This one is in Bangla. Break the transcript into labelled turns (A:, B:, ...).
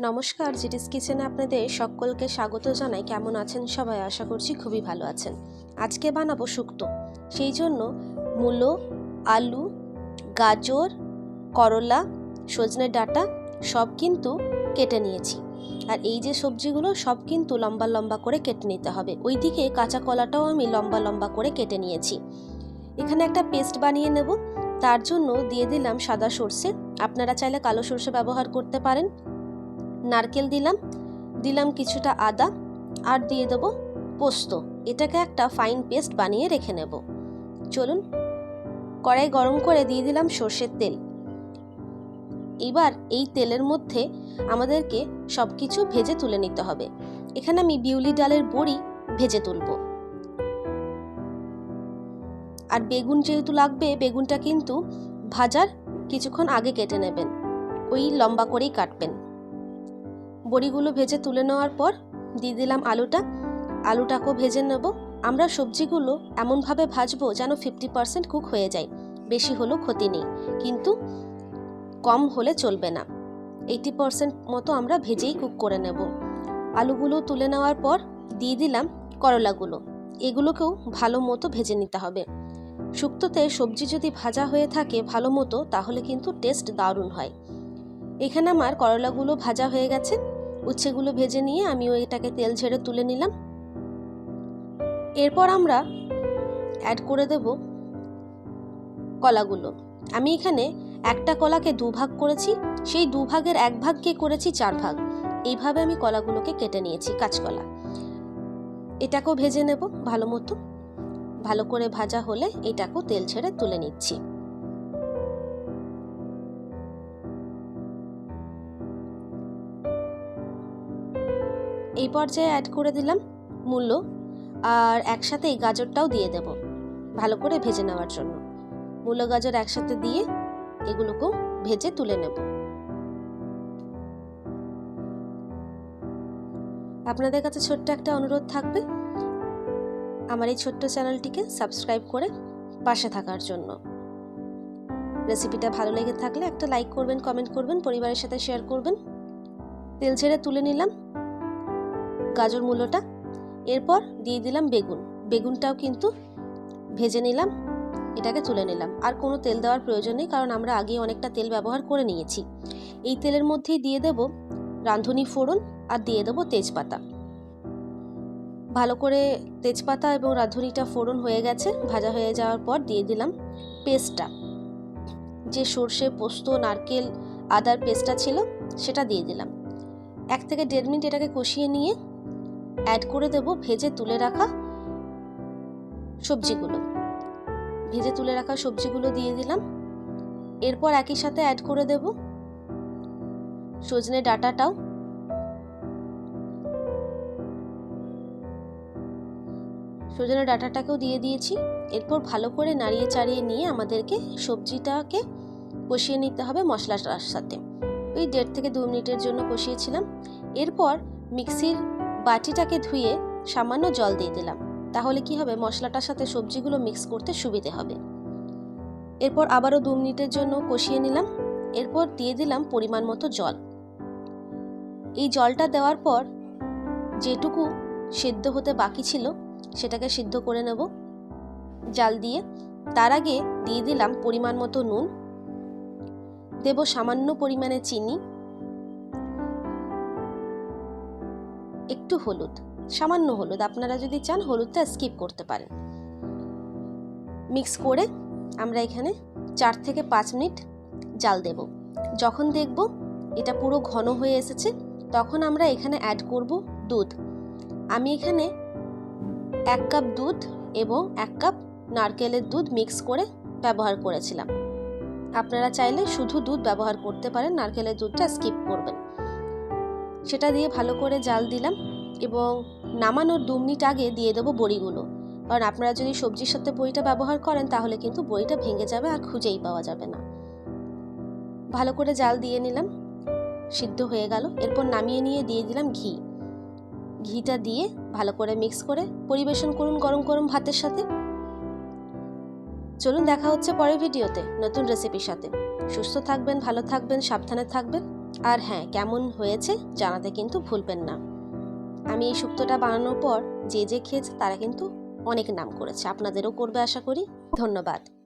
A: নমস্কার, জিটিস কিচেনে আপনাদের সকলকে স্বাগত জানাই। কেমন আছেন সবাই? আশা করছি খুবই ভালো আছেন। আজকে বানাবো শুক্তো। সেই জন্য মূলো, আলু, গাজর, করলা সজনে ডাঁটা সব কিন্তু কেটে নিয়েছি। আর এই যে সবজিগুলো সব কিন্তু লম্বা লম্বা করে কেটে নিতে হবে। ওইদিকে কাঁচা কলাটাও আমি লম্বা লম্বা করে কেটে নিয়েছি। এখানে একটা পেস্ট বানিয়ে নেব। তার জন্য দিয়ে দিলাম সাদা সর্ষে। আপনারা চাইলে কালো সর্ষে ব্যবহার করতে পারেন। নারকেল দিলাম দিলাম কিছুটা আদা আর দিয়ে দেবো পোস্ত। এটাকে একটা ফাইন পেস্ট বানিয়ে রেখে নেব। চলুন, কড়াই গরম করে দিয়ে দিলাম সর্ষের তেল। এবার এই তেলের মধ্যে আমাদেরকে সব কিছু ভেজে তুলে নিতে হবে। এখানে আমি বিউলি ডালের বড়ি ভেজে তুলব। আর বেগুন যেহেতু লাগবে, বেগুনটা কিন্তু ভাজার কিছুক্ষণ আগে কেটে নেবেন। ওই লম্বা করেই কাটবেন। বড়িগুলো ভেজে তুলে নেওয়ার পর দিয়ে দিলাম আলুটা। আলুটাকেও ভেজে নেব। আমরা সবজিগুলো এমনভাবে ভাজবো যেন ফিফটি পার্সেন্ট কুক হয়ে যায়। বেশি হলেও ক্ষতি নেই। কিন্তু কম হলে চলবে না। এইটি পার্সেন্ট মতো আমরা ভেজেই কুক করে নেব। আলুগুলো তুলে নেওয়ার পর দিয়ে দিলাম করলাগুলো। এগুলোকেও ভালো মতো ভেজে নিতে হবে। শুক্তোতে সবজি যদি ভাজা হয়ে থাকে ভালো মতো, তাহলে কিন্তু টেস্ট দারুণ হয়। এখানে আমার করলাগুলো ভাজা হয়ে গেছে। উচ্ছেগুলো ভেজে নিয়ে আমিও এটাকে তেল ঝেড়ে তুলে নিলাম। এরপর আমরা অ্যাড করে দেব কলাগুলো। আমি এখানে একটা কলাকে দুভাগ করেছি, সেই দুভাগের এক ভাগকে করেছি চার ভাগ। এইভাবে আমি কলাগুলোকে কেটে নিয়েছি, কাঁচকলা। এটাকেও ভেজে নেব ভালো মতো। ভালো করে ভাজা হলে এটাকেও তেল ছেড়ে তুলে নিচ্ছি। এই পর্যায়ে অ্যাড করে দিলাম মূল্য আর একসাথে এই গাজরটাও দিয়ে দেব ভালো করে ভেজে নেওয়ার জন্য। মূল্য গাজর একসাথে দিয়ে এগুলোকেও ভেজে তুলে নেব। আপনাদের কাছে ছোট্ট একটা অনুরোধ থাকবে আমার এই ছোট্ট চ্যানেলটিকে সাবস্ক্রাইব করে পাশে থাকার জন্য। রেসিপিটা ভালো লেগে থাকলে একটা লাইক করবেন, কমেন্ট করবেন, পরিবারের সাথে শেয়ার করবেন। তেল ছেড়ে তুলে নিলাম। গাজর মূলোটা এরপর দিয়ে দিলাম বেগুন। বেগুনটাও কিন্তু ভেজে নিলাম, এটাকে তুলে নিলাম। আর কোনো তেল দেওয়ার প্রয়োজন নেই, কারণ আমরা আগে অনেকটা তেল ব্যবহার করে নিয়েছি। এই তেলের মধ্যেই দিয়ে দেব রাঁধুনি ফোড়ন আর দিয়ে দেবো তেজপাতা। ভালো করে তেজপাতা এবং রাঁধুনিটা ফোড়ন হয়ে গেছে, ভাজা হয়ে যাওয়ার পর দিয়ে দিলাম পেস্টটা। যে সর্ষে, পোস্ত, নারকেল, আদার পেস্টটা ছিল, সেটা দিয়ে দিলাম। এক থেকে দেড় মিনিট এটাকে কষিয়ে নিয়ে অ্যাড করে দেব ভেজে তুলে রাখা সবজিগুলো। ভেজে তুলে রাখা সবজিগুলো দিয়ে দিলাম। এরপর একই সাথে অ্যাড করে দেব সজনে ডাটাটাও। সজনে ডাটাটাকেও দিয়ে দিয়েছি। এরপর ভালো করে নাড়িয়ে চাড়িয়ে নিয়ে আমাদেরকে সবজিটাকে কষিয়ে নিতে হবে মশলাটার সাথে। ওই দেড় থেকে দু মিনিটের জন্য কষিয়েছিলাম। এরপর মিক্সির বাটিটাকে ধুয়ে সামান্য জল দিয়ে দিলাম। তাহলে কি হবে? মশলাটার সাথে সবজিগুলো মিক্স করতে সুবিধে হবে। এরপর আবারও দু মিনিটের জন্য কষিয়ে নিলাম। এরপর দিয়ে দিলাম পরিমাণ মতো জল। এই জলটা দেওয়ার পর যেটুকু সেদ্ধ হতে বাকি ছিল, সেটাকে সিদ্ধ করে নেব। জাল দিয়ে। তার আগে দিয়ে দিলাম পরিমাণ মতো নুন। দেব সামান্য পরিমাণে চিনি। একটু হলুদ, সামান্য হলুদ। আপনারা যদি চান, হলুদটা স্কিপ করতে পারেন। মিক্স করে আমরা এখানে চার থেকে পাঁচ মিনিট জাল দেব। যখন দেখব এটা পুরো ঘন হয়ে এসেছে, তখন আমরা এখানে অ্যাড করব দুধ। আমি এখানে এক কাপ দুধ এবং এক কাপ নারকেলের দুধ মিক্স করে ব্যবহার করেছিলাম। আপনারা চাইলে শুধু দুধ ব্যবহার করতে পারেন, নারকেলের দুধটা স্কিপ করবেন। সেটা দিয়ে ভালো করে জাল দিলাম এবং নামানোর দু মিনিট আগে দিয়ে দেবো বড়িগুলো। কারণ আপনারা যদি সবজির সাথে বড়িটা ব্যবহার করেন তাহলে কিন্তু বড়িটা ভেঙে যাবে আর খুঁজেই পাওয়া যাবে না। ভালো করে জাল দিয়ে নিলাম, সিদ্ধ হয়ে গেল। এরপর নামিয়ে নিয়ে দিয়ে দিলাম ঘি। ঘিটা দিয়ে ভালো করে মিক্স করে পরিবেশন করুন গরম গরম ভাতের সাথে। চলুন দেখা হচ্ছে পরের ভিডিওতে নতুন রেসিপির সাথে। সুস্থ থাকবেন, ভালো থাকবেন, সাবধানে থাকবেন। আর হ্যাঁ কেমন হয়েছে জানাতে কিন্তু ভুলবেন না। আমি এই সুক্তটা বানানোর পর যে যে খেয়েছে তারা কিন্তু অনেক নাম করেছে। আপনাদেরও করবে আশা করি। ধন্যবাদ।